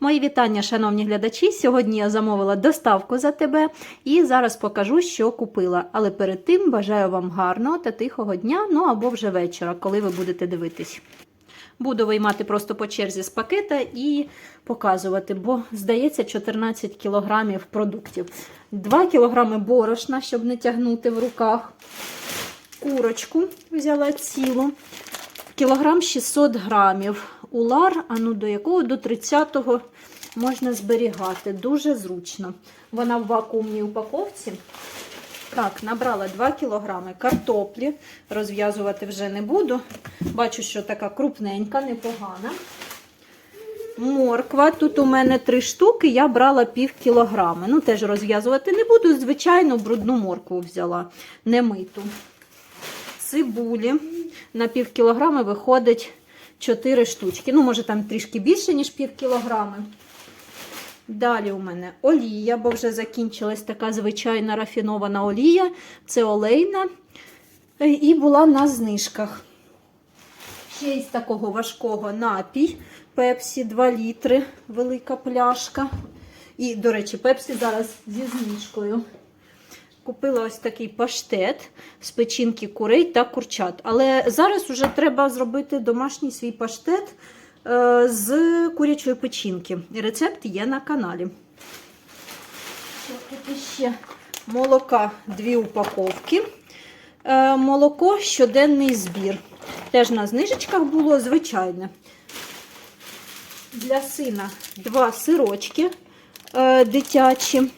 Мої вітання, шановні глядачі. Сьогодні я замовила доставку за тебе і зараз покажу, що купила. Але перед тим бажаю вам гарного та тихого дня, ну або вже вечора, коли ви будете дивитись. Буду виймати просто по черзі з пакета і показувати, бо здається 14 кілограмів продуктів. 2 кілограми борошна, щоб не тягнути в руках. Курочку взяла цілу. Кілограм 600 грамів. Улар, а ну до якого? До 30-го можна зберігати. Дуже зручно. Вона в вакуумній упаковці. Так, набрала 2 кілограми картоплі. Розв'язувати вже не буду. Бачу, що така крупненька, непогана. Морква. Тут у мене 3 штуки, я брала пів кілограми. Ну, теж розв'язувати не буду. Звичайно, брудну моркву взяла, не миту. Цибулі на пів кілограми виходить 4 штучки. Ну, може, там трішки більше, ніж пів кілограми. Далі у мене олія, бо вже закінчилась така звичайна рафінована олія. Це олейна. І була на знижках. Ще із такого важкого напій. Пепсі 2 літри, велика пляшка. І, до речі, пепсі зараз зі знижкою. Купила ось такий паштет з печінки курей та курчат. Але зараз вже треба зробити домашній свій паштет е, з курячої печінки. Рецепт є на каналі. Тут ще молока дві упаковки. Е, молоко щоденний збір. Теж на знижечках було звичайне. Для сина два сирочки е, дитячі.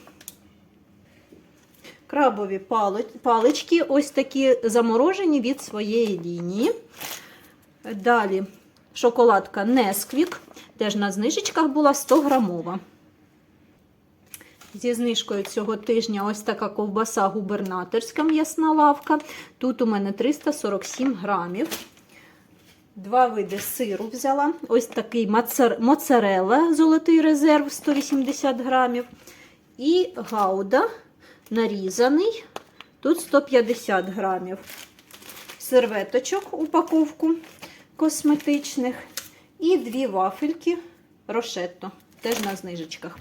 Крабові палички, ось такі заморожені від своєї лінії. Далі шоколадка Несквік, теж на знижечках була 100 грамова. Зі знижкою цього тижня ось така ковбаса губернаторська м'ясна лавка. Тут у мене 347 грамів. Два види сиру взяла. Ось такий моцарелла, золотий резерв 180 грамів. І гауда нарізаний. Тут 150 грамів серветочок, упаковку косметичних. І дві вафельки рошетто, теж на знижечках.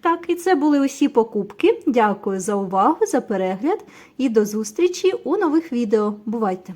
Так, і це були усі покупки. Дякую за увагу, за перегляд і до зустрічі у нових відео. Бувайте!